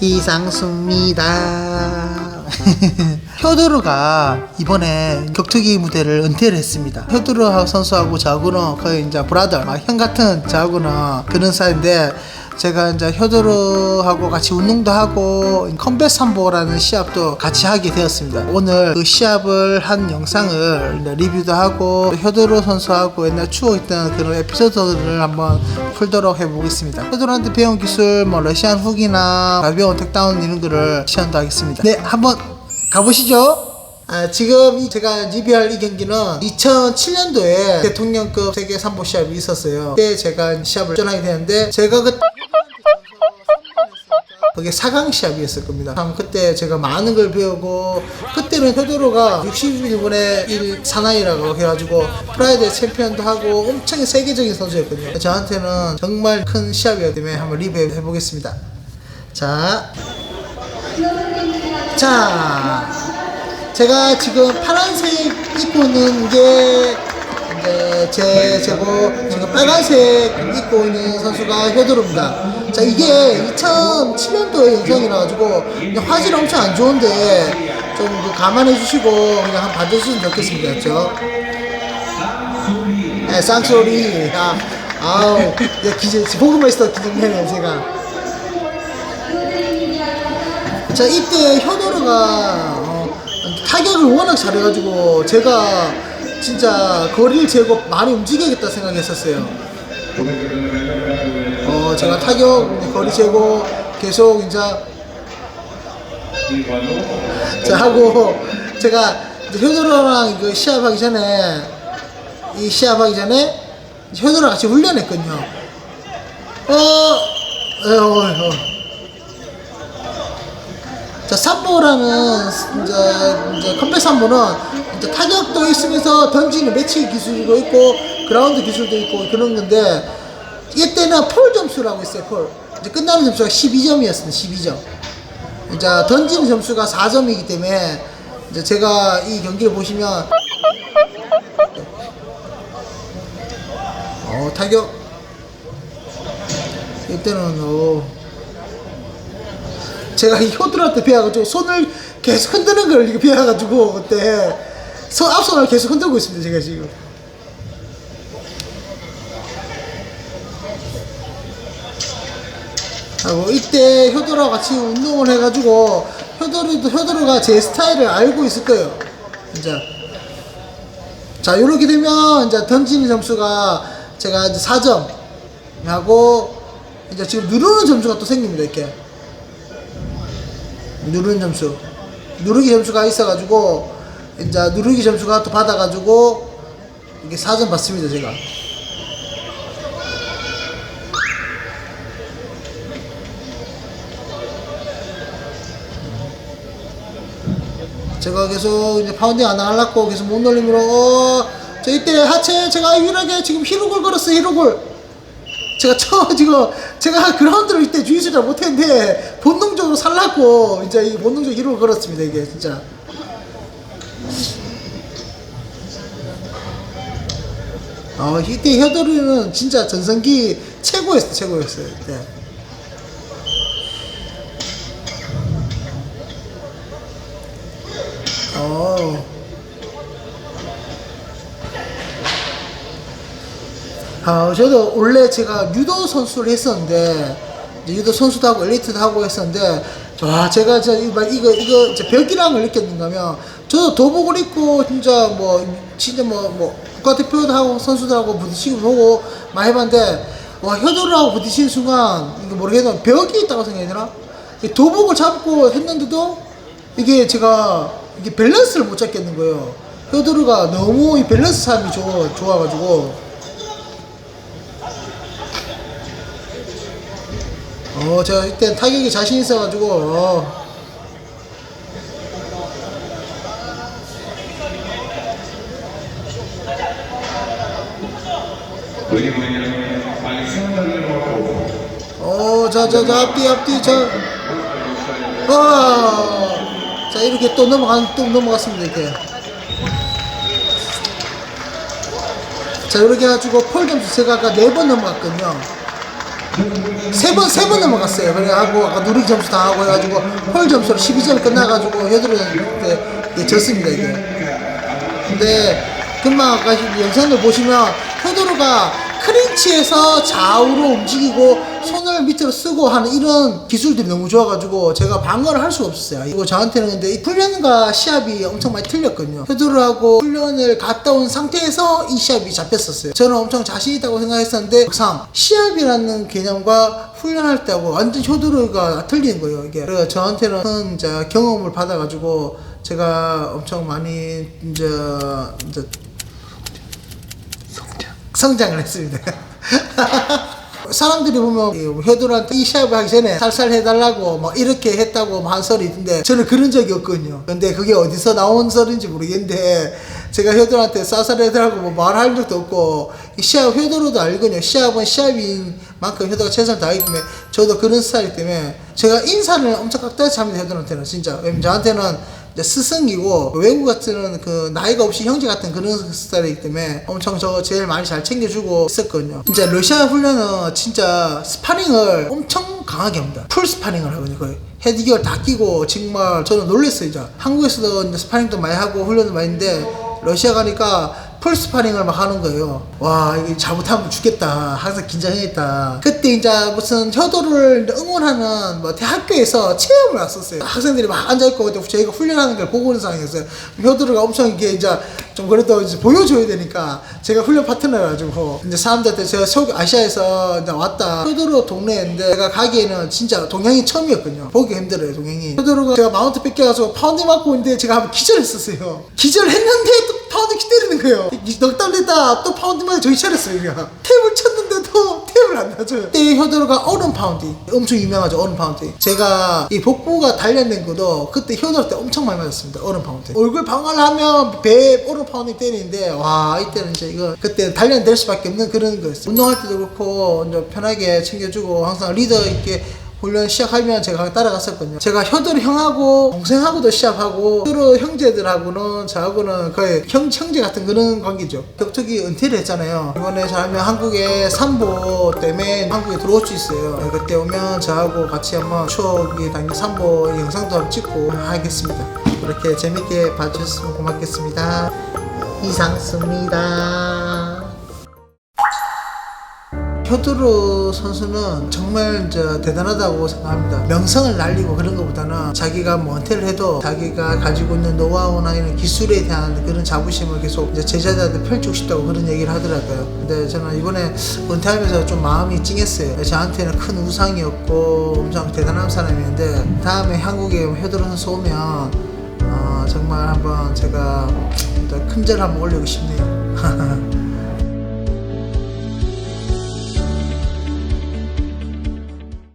이상수입니다. 효도르가 이번에 격투기 무대를 은퇴를 했습니다. 효도르 선수하고 저하고는 거의 이제 브라더, 막 형 같은 저하고는 그런 사이인데 제가 이제 효도르하고 같이 운동도 하고 컴뱃 삼보라는 시합도 같이 하게 되었습니다. 오늘 그 시합을 한 영상을 리뷰도 하고 효도르 선수하고 옛날 추억했던 그런 에피소드들을 한번 풀도록 해보겠습니다. 효도르한테 배운 기술, 뭐 러시안 훅이나 가벼운 택다운 이런 거를 시연도 하겠습니다. 네, 한번 가보시죠. 아, 지금 이 제가 리뷰할 이 경기는 2007년도에 대통령급 세계 삼보 시합이 있었어요. 그때 제가 시합을 전하게 되는데 제가 그 그게 4강 시합이었을 겁니다. 참 그때 제가 많은 걸 배우고 그때는 효도로가 61분의 1 사나이라고 해가지고 프라이드 챔피언도 하고 엄청 세계적인 선수였거든요. 저한테는 정말 큰 시합이었기 때문에 한번 리뷰해 보겠습니다. 자, 자, 제가 지금 파란색 입고 있는 게 이제 제 제고 지금 빨간색 입고 있는 선수가 효도로입니다. 자 이게 2007년도의 영상이라 가지고 화질 엄청 안 좋은데 좀그 감안해 주시고 그냥 한번 봐주시면 좋겠습니다. 그렇죠? 네, 쌍소리. 아, 아우, 야, 기재, 보고만 있어, 기증내네, 제가. 자 이때 현호르가 어, 타격을 워낙 잘해가지고 제가 진짜 거리를 재고 많이 움직여야겠다 생각했었어요. 어 제가 타격 거리 재고 계속 이제 자 하고 제가 현호르랑 이거 시합하기 전에 이 시합하기 전에 현호랑 같이 훈련했거든요. 어, 에어, 어. 자, 삼보라는 이제, 이제 컴뱃 삼보는 타격도 있으면서 던지는 매치 기술도 있고 그라운드 기술도 있고 그런 건데 이때는 폴 점수라고 있어요. 폴. 이제 끝나는 점수가 12점이었습니다. 12점. 이제 던지는 점수가 4점이기 때문에 이제 제가 이 경기를 보시면 어 타격 이때는 어 제가 이 효들한테 배워가지고 손을 계속 흔드는 걸 이렇게 배워가지고 그때 손 앞손을 계속 흔들고 있습니다 제가 지금. 하고 이때 효도랑 같이 운동을 해가지고 효도리도 효도르가 제 스타일을 알고 있을 거예요. 진짜 자 이렇게 되면 이제 던지는 점수가 제가 이제 4점. 하고 이제 지금 누르는 점수가 또 생깁니다 이렇게. 누르는 점수. 누르기 점수가 있어가지고 이제 누르기 점수가 또 받아가지고 이게 4점 받습니다 제가. 제가 계속 이제 파운딩 안 하려고 계속 못 놀림으로 어, 저 이때 하체 제가 유일하게 지금 히로골 걸었어요 히로골. 제가 처 지금 제가 그라운드를 이때 주의수 잘 못했는데 본능적으로 살랐고 이제 이 본능적 히로를 걸었습니다 이게 진짜 어 이때 혀도리는 진짜 전성기 최고였어 최고였어요 네. 어. 아, 저도 원래 제가 유도 선수를 했었는데 유도 선수도 하고 엘리트도 하고 했었는데 와 제가 진짜 이거 이거 벽이랑을 느꼈는가면 저도 도복을 입고 진짜 뭐 진짜 뭐 뭐 국가대표도 하고 선수들하고 부딪히고 보고 많이 해봤는데 와 효도를 고 부딪히는 순간 이거 모르겠는 벽이 있다고 생각해야 되나? 이 도복을 잡고 했는데도 이게 제가 이게 밸런스를 못 잡겠는 거예요. 효도르가 너무 이 밸런스 삶이 좋아 좋아가지고 어, 제가 이때 타격이 자신 있어가지고, 어. 어, 자, 자, 자, 앞뒤, 앞뒤, 자. 어. 자, 이렇게 또 넘어간, 또 넘어갔습니다, 이렇게. 자, 이렇게 해가지고 폴 점수 제가 아까 네 번 넘어갔거든요. 세 번 세 번 넘어갔어요. 그래가지고 아까 누리 점수 당하고 해가지고 홀 점수로 12점 끝나가지고 효도를 그때 이제 졌습니다 이게. 근데 금방 아까 영상을 보시면 효도르가 크린치에서 좌우로 움직이고 손을 밑으로 쓰고 하는 이런 기술들이 너무 좋아가지고 제가 방어를 할 수가 없었어요. 이거 저한테는 근데 이 훈련과 시합이 엄청 많이 틀렸거든요. 효도르하고 훈련을 갔다 온 상태에서 이 시합이 잡혔었어요. 저는 엄청 자신 있다고 생각했었는데 막상 시합이라는 개념과 훈련할 때하고 완전 효도르가 틀린 거예요. 이게 그래서 저한테는 큰 이제 경험을 받아가지고 제가 엄청 많이 이제 이제 성장을 했습니다. 사람들이 보면 이 효도한테 이 시합을 하기 전에 살살 해달라고 막 이렇게 했다고 뭐한 설이 있는데 저는 그런 적이 없거든요. 근데 그게 어디서 나온 설인지 모르겠는데 제가 효도한테 쌀쌀 해달라고 뭐 말할 적도 없고 이 시합 효도로도 알거든요. 시합은 시합인 만큼 효도가 최선을 다하기 때문에 저도 그런 스타일이기 때문에 제가 인사를 엄청 깍듯이 합니다. 효도한테는 진짜. 왜냐면 저한테는 스승이고 외국 같은 그 나이가 없이 형제 같은 그런 스타일이기 때문에 엄청 저 제일 많이 잘 챙겨주고 있었거든요. 이제 러시아 훈련은 진짜 스파링을 엄청 강하게 합니다. 풀 스파링을 하거든요. 거의 헤드기어 다 끼고 정말 저는 놀랐어요. 이제 한국에서도 이제 스파링도 많이 하고 훈련도 많이 했는데 러시아 가니까 풀 스파링을 막 하는 거예요. 와, 이게 잘못하면 죽겠다. 항상 긴장했다. 그때 이제 무슨 효도를 응원하는 뭐 대학교에서 체험을 왔었어요. 학생들이 막 앉아있고 저희가 훈련하는 걸 보고 있는 상황이었어요. 효도가 엄청 이게 이제 좀 그래도 이제 보여줘야 되니까 제가 훈련 파트너여가지고 이제 사람들한테 제가 서울 아시아에서 이제 왔다. 효도로 동네인데 제가 가기에는 진짜 동양이 처음이었거든요. 보기 힘들어요, 동양이. 효도로가 제가 마운트 뺏겨가지고 파운드 맞고 있는데 제가 한번 기절했었어요. 기절했는데 또 파운드 기다리는 거예요. 넉달 됐다. 또 파운드 맞아. 정신 차렸어요 그냥. 탭을 쳤는데도 탭을 안 놔줘요 그때 효도르가 얼음 파운드 엄청 유명하죠 얼음 파운드 제가 이 복부가 단련된 것도 그때 효도르 때 엄청 많이 맞았습니다 얼음 파운드 얼굴 방어를 하면 배에 얼음 파운드 때리는데 와 이때는 이제 이거 그때 단련될 수밖에 없는 그런 거였어요. 운동할 때도 그렇고 이제 편하게 챙겨주고 항상 리더 있게 훈련 시작하면 제가 따라갔었거든요. 제가 효도를 형하고 동생하고도 시합하고 효도 형제들하고는 저하고는 거의 형, 형제 같은 그런 관계죠. 격투기 은퇴를 했잖아요. 이번에 잘하면 한국에 삼보 때문에 한국에 들어올 수 있어요. 네, 그때 오면 저하고 같이 한번 추억이 담긴 삼보 영상도 한번 찍고 하겠습니다. 그렇게 재밌게 봐주셨으면 고맙겠습니다. 이상습니다. 효도르 선수는 정말 이제 대단하다고 생각합니다. 명성을 날리고 그런 것보다는 자기가 뭐 은퇴를 해도 자기가 가지고 있는 노하우나 이런 기술에 대한 그런 자부심을 계속 이제 제자들한테 펼치고 싶다고 그런 얘기를 하더라고요. 근데 저는 이번에 은퇴하면서 좀 마음이 찡했어요. 저한테는 큰 우상이었고 엄청 대단한 사람이었는데 다음에 한국에 효도르 선수 오면 어, 정말 한번 제가 큰절 한번 올리고 싶네요.